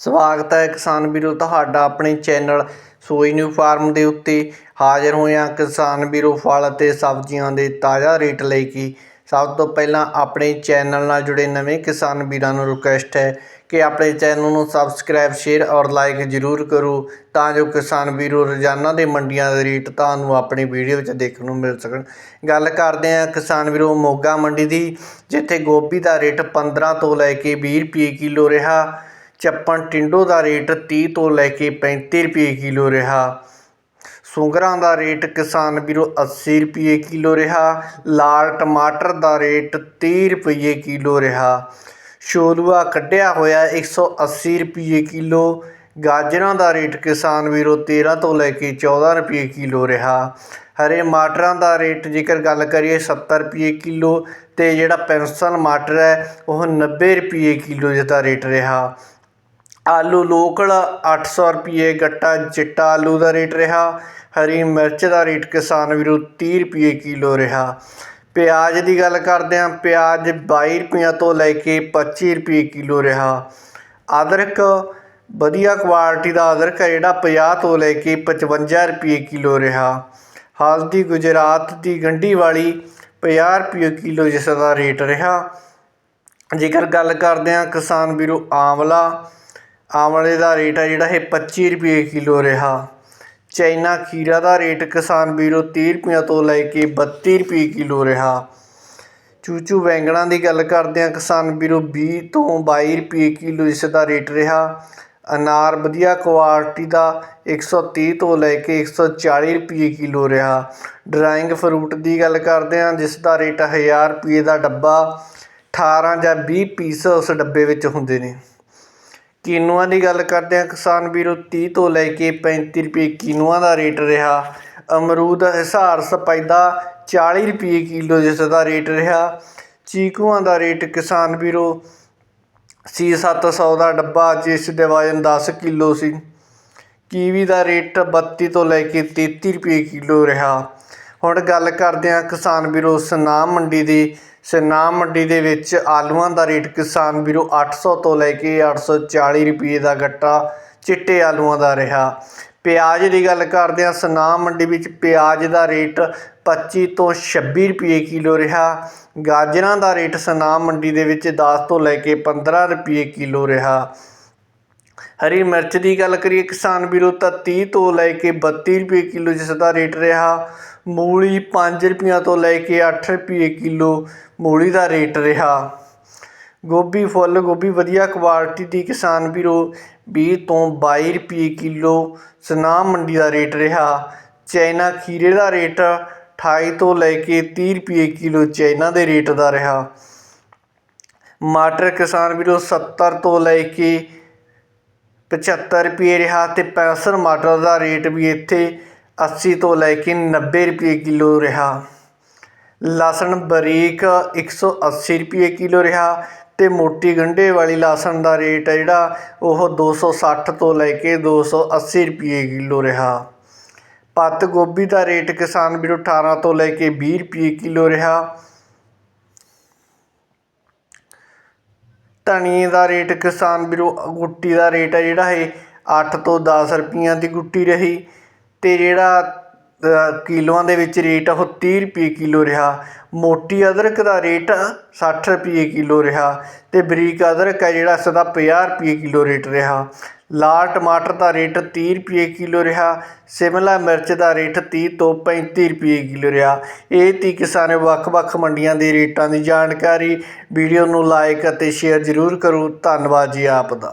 ਸਵਾਗਤ ਹੈ ਕਿਸਾਨ ਵੀਰੋ, ਤੁਹਾਡਾ ਆਪਣੇ ਚੈਨਲ ਸੋਈ ਨਿਊ ਫਾਰਮ ਦੇ ਉੱਤੇ ਹਾਜ਼ਰ ਹੋਏ ਹਾਂ ਕਿਸਾਨ ਵੀਰੋ, ਫਲ ਅਤੇ ਸਬਜ਼ੀਆਂ ਦੇ ਤਾਜ਼ਾ ਰੇਟ ਲੈ ਕੇ। ਸਭ ਤੋਂ ਪਹਿਲਾਂ ਆਪਣੇ ਚੈਨਲ ਨਾਲ ਜੁੜੇ ਨਵੇਂ ਕਿਸਾਨ ਵੀਰਾਂ ਨੂੰ ਰਿਕੁਐਸਟ ਹੈ ਕਿ ਆਪਣੇ ਚੈਨਲ ਨੂੰ ਸਬਸਕ੍ਰਾਈਬ ਸ਼ੇਅਰ ਔਰ ਲਾਈਕ ਜ਼ਰੂਰ ਕਰੋ ਤਾਂ ਜੋ ਕਿਸਾਨ ਵੀਰੋ ਰੋਜ਼ਾਨਾ ਦੇ ਮੰਡੀਆਂ ਦੇ ਰੇਟ ਤੁਹਾਨੂੰ ਆਪਣੀ ਵੀਡੀਓ ਵਿੱਚ ਦੇਖਣ ਨੂੰ ਮਿਲ ਸਕਣ। ਗੱਲ ਕਰਦੇ ਹਾਂ ਕਿਸਾਨ ਵੀਰੋ, ਮੋਗਾ ਮੰਡੀ ਦੀ, ਜਿੱਥੇ ਗੋਭੀ ਦਾ ਰੇਟ 15 ਤੋਂ ਲੈ ਕੇ 20 ਰੁਪਏ ਕਿਲੋ ਰਿਹਾ। ਚੱਪਣ ਟਿੰਡੋ ਦਾ ਰੇਟ 30 ਤੋਂ ਲੈ ਕੇ 35 ਰੁਪਏ ਕਿਲੋ ਰਿਹਾ। ਸੁੰਗਰਾਂ ਦਾ ਰੇਟ ਕਿਸਾਨ ਵੀਰੋ 80 ਰੁਪਏ ਕਿਲੋ ਰਿਹਾ। ਲਾਲ ਟਮਾਟਰ ਦਾ ਰੇਟ 30 ਰੁਪਏ ਕਿਲੋ ਰਿਹਾ। ਛੋਲੂਆ ਕੱਢਿਆ ਹੋਇਆ 180 ਰੁਪਏ ਕਿਲੋ। ਗਾਜਰਾਂ ਦਾ ਰੇਟ ਕਿਸਾਨ ਵੀਰੋ 13 ਤੋਂ ਲੈ ਕੇ 14 ਰੁਪਏ ਕਿਲੋ ਰਿਹਾ। ਹਰੇ ਮਟਰਾਂ ਦਾ ਰੇਟ ਜੇਕਰ ਗੱਲ ਕਰੀਏ 70 ਰੁਪਏ ਕਿਲੋ ਤੇ ਜਿਹੜਾ ਪੈਨਸਲ ਮਟਰ ਹੈ, ਉਹ 90 ਰੁਪਏ ਕਿਲੋ ਜਿਹਦਾ ਰੇਟ ਰਿਹਾ। ਆਲੂ ਲੋਕਲ 800 ਰੁਪਏ ਗੱਟਾ ਚਿੱਟਾ ਆਲੂ ਦਾ ਰੇਟ ਰਿਹਾ। ਹਰੀ ਮਿਰਚ ਦਾ ਰੇਟ ਕਿਸਾਨ ਵੀਰੋ 30 ਰੁਪਏ ਕਿਲੋ ਰਿਹਾ। ਪਿਆਜ਼ ਦੀ ਗੱਲ ਕਰਦੇ ਹਾਂ, ਪਿਆਜ਼ 22 ਰੁਪਈਆਂ ਤੋਂ ਲੈ ਕੇ 25 ਰੁਪਏ ਕਿਲੋ ਰਿਹਾ। ਅਦਰਕ ਵਧੀਆ ਕੁਆਲਿਟੀ ਦਾ ਅਦਰਕ ਹੈ ਜਿਹੜਾ 50 ਤੋਂ ਲੈ ਕੇ 55 ਰੁਪਏ ਕਿਲੋ ਰਿਹਾ। ਹਲਦੀ ਗੁਜਰਾਤ ਦੀ ਗੰਢੀ ਵਾਲੀ 50 ਰੁਪਏ ਕਿਲੋ ਜਿਸ ਦਾ ਰੇਟ ਰਿਹਾ। ਜੇਕਰ ਗੱਲ ਕਰਦੇ ਹਾਂ ਕਿਸਾਨ ਵੀਰੋ ਆਂਵਲਾ ਆਂਵਲੇ ਦਾ ਰੇਟ ਹੈ ਜਿਹੜਾ ਇਹ 25 ਰੁਪਏ ਕਿਲੋ ਰਿਹਾ। ਚਾਈਨਾ ਖੀਰਾ ਦਾ ਰੇਟ ਕਿਸਾਨ ਵੀਰੋ 30 ਰੁਪਈਆਂ ਤੋਂ ਲੈ ਕੇ 32 ਰੁਪਏ ਕਿਲੋ ਰਿਹਾ। ਚੂਚੂ ਬੈਂਗਣਾ ਦੀ ਗੱਲ ਕਰਦੇ ਹਾਂ, ਕਿਸਾਨ ਵੀਰੋ 20 ਤੋਂ 22 ਰੁਪਏ ਕਿਲੋ ਇਸ ਦਾ ਰੇਟ ਰਿਹਾ। ਅਨਾਰ ਵਧੀਆ ਕੁਆਲਿਟੀ ਦਾ 130 ਤੋਂ ਲੈ ਕੇ 140 ਰੁਪਏ ਕਿਲੋ ਰਿਹਾ। ਡਰਾਇੰਗ ਫਰੂਟ ਦੀ ਗੱਲ ਕਰਦੇ ਹਾਂ, ਜਿਸ ਦਾ ਰੇਟ 1000 ਰੁਪਏ ਦਾ ਡੱਬਾ 18 ਜਾਂ 20 ਪੀਸ ਉਸ ਡੱਬੇ ਵਿੱਚ ਹੁੰਦੇ ਨੇ। ਕੀਨੂਆਂ ਦੀ ਗੱਲ ਕਰਦੇ ਹਾਂ ਕਿਸਾਨ ਵੀਰੋ ਤੀਹ ਤੋਂ ਲੈ ਕੇ 35 ਰੁਪਏ ਕੀਨੂਆਂ ਦਾ ਰੇਟ ਰਿਹਾ। ਅਮਰੂਦ ਹਿਸਾਰ ਸਪੈਦਾ 40 ਰੁਪਏ ਕਿਲੋ ਜਿਸ ਦਾ ਰੇਟ ਰਿਹਾ। ਚੀਕੂਆਂ ਦਾ ਰੇਟ ਕਿਸਾਨ ਵੀਰੋ ਸੀ 700 ਦਾ ਡੱਬਾ ਜਿਸ ਦੇ ਵਜਨ 10 ਕਿਲੋ ਸੀ। ਕੀਵੀ ਦਾ ਰੇਟ 32 ਤੋਂ ਲੈ ਕੇ 33 ਰੁਪਏ ਕਿਲੋ ਰਿਹਾ। ਹੁਣ ਗੱਲ ਕਰਦੇ ਹਾਂ ਕਿਸਾਨ ਵੀਰੋ ਸਨਾਮ ਮੰਡੀ ਦੀ। ਸਨਾਮ ਮੰਡੀ ਦੇ ਵਿੱਚ ਆਲੂਆਂ ਦਾ ਰੇਟ ਕਿਸਾਨ ਵੀਰੋ 800 ਤੋਂ ਲੈ ਕੇ 840 ਰੁਪਏ ਦਾ ਗੱਟਾ, ਚਿੱਟੇ ਆਲੂਆਂ ਦਾ ਰਿਹਾ। ਪਿਆਜ਼ ਦੀ ਗੱਲ ਕਰਦੇ ਹਾਂ ਸਨਾਮ ਮੰਡੀ ਵਿੱਚ ਪਿਆਜ਼ ਦਾ ਰੇਟ 25 ਤੋਂ 26 ਰੁਪਏ ਕਿਲੋ ਰਿਹਾ। ਗਾਜਰਾਂ ਦਾ ਰੇਟ ਸਨਾਮ ਮੰਡੀ ਦੇ ਵਿੱਚ 10 ਤੋਂ ਲੈ ਕੇ 15 ਰੁਪਏ ਕਿਲੋ ਰਿਹਾ। ਹਰੀ ਮਿਰਚ ਦੀ ਗੱਲ ਕਰੀਏ, ਕਿਸਾਨ ਵੀਰੋ ਤਾਂ 30 ਤੋਂ ਲੈ ਕੇ 32 ਰੁਪਏ ਕਿਲੋ ਜਿਸ ਦਾ ਰੇਟ ਰਿਹਾ, ਮੂਲੀ 5 ਰੁਪਈਆਂ ਤੋਂ ਲੈ ਕੇ 8 ਰੁਪਏ ਕਿਲੋ ਮੂਲੀ ਦਾ ਰੇਟ ਰਿਹਾ। ਗੋਭੀ ਫੁੱਲ, ਗੋਭੀ ਵਧੀਆ ਕੁਆਲਿਟੀ ਦੀ ਕਿਸਾਨ ਵੀਰੋ 20 ਤੋਂ 22 ਰੁਪਏ ਕਿਲੋ ਸਨਾਮ ਮੰਡੀ ਦਾ ਰੇਟ ਰਿਹਾ। ਚਾਈਨਾ ਖੀਰੇ ਦਾ ਰੇਟ 28 ਤੋਂ ਲੈ ਕੇ 30 ਰੁਪਏ ਕਿਲੋ ਚਾਈਨਾ ਦੇ ਰੇਟ ਦਾ ਰਿਹਾ। ਮਟਰ ਕਿਸਾਨ ਵੀਰੋ 70 ਤੋਂ ਲੈ ਕੇ 75 ਰੁਪਏ ਰਿਹਾ ਅਤੇ ਪੈਂਸਲ ਮਟਰ ਦਾ ਰੇਟ ਵੀ ਇੱਥੇ 80 ਤੋਂ ਲੈ ਕੇ 90 ਰੁਪਏ ਕਿਲੋ ਰਿਹਾ। ਲਸਣ ਬਰੀਕ 180 ਰੁਪਏ ਕਿਲੋ ਰਿਹਾ ਤੇ ਮੋਟੀ ਗੰਢੇ ਵਾਲੀ ਲਸਣ ਦਾ ਰੇਟ ਹੈ ਜਿਹੜਾ ਉਹ 260 ਤੋਂ ਲੈ ਕੇ 280 ਰੁਪਏ ਕਿਲੋ ਰਿਹਾ। ਪੱਤ ਗੋਭੀ ਦਾ ਰੇਟ ਕਿਸਾਨ ਵੀਰੋ 18 ਤੋਂ ਲੈ ਕੇ 20 ਰੁਪਏ ਕਿਲੋ ਰਿਹਾ। ਧਨੀਏ ਦਾ ਰੇਟ, ਕਿਸਾਨ ਵੀਰੋ, ਗੁੱਟੀ ਦਾ ਰੇਟ ਹੈ ਜਿਹੜਾ ਇਹ ਅੱਠ ਤੋਂ ਦਸ ਰੁਪਈਆਂ ਦੀ ਗੁੱਟੀ ਰਹੀ ਅਤੇ ਜਿਹੜਾ ਕਿਲੋਆਂ ਦੇ ਵਿੱਚ ਰੇਟ ਉਹ ਤੀਹ ਰੁਪਏ ਕਿਲੋ ਰਿਹਾ। ਮੋਟੀ ਅਦਰਕ ਦਾ ਰੇਟ ਸੱਠ ਰੁਪਏ ਕਿਲੋ ਰਿਹਾ ਅਤੇ ਬਰੀਕ ਅਦਰਕ ਹੈ ਜਿਹੜਾ, ਇਸ ਦਾ 50 ਰੁਪਏ ਕਿਲੋ ਰੇਟ ਰਿਹਾ। ਲਾਲ ਟਮਾਟਰ ਦਾ ਰੇਟ ਤੀਹ ਰੁਪਏ ਕਿਲੋ ਰਿਹਾ। ਸ਼ਿਮਲਾ ਮਿਰਚ ਦਾ ਰੇਟ ਤੀਹ ਤੋਂ 35 ਰੁਪਏ ਕਿਲੋ ਰਿਹਾ। ਇਹ ਤੀ ਕਿਸਾਨ ਵੱਖ-ਵੱਖ ਮੰਡੀਆਂ ਦੇ ਰੇਟਾਂ ਦੀ ਜਾਣਕਾਰੀ। ਵੀਡੀਓ ਨੂੰ ਲਾਈਕ ਅਤੇ ਸ਼ੇਅਰ ਜ਼ਰੂਰ ਕਰੋ। ਧੰਨਵਾਦ ਜੀ ਆਪ ਦਾ।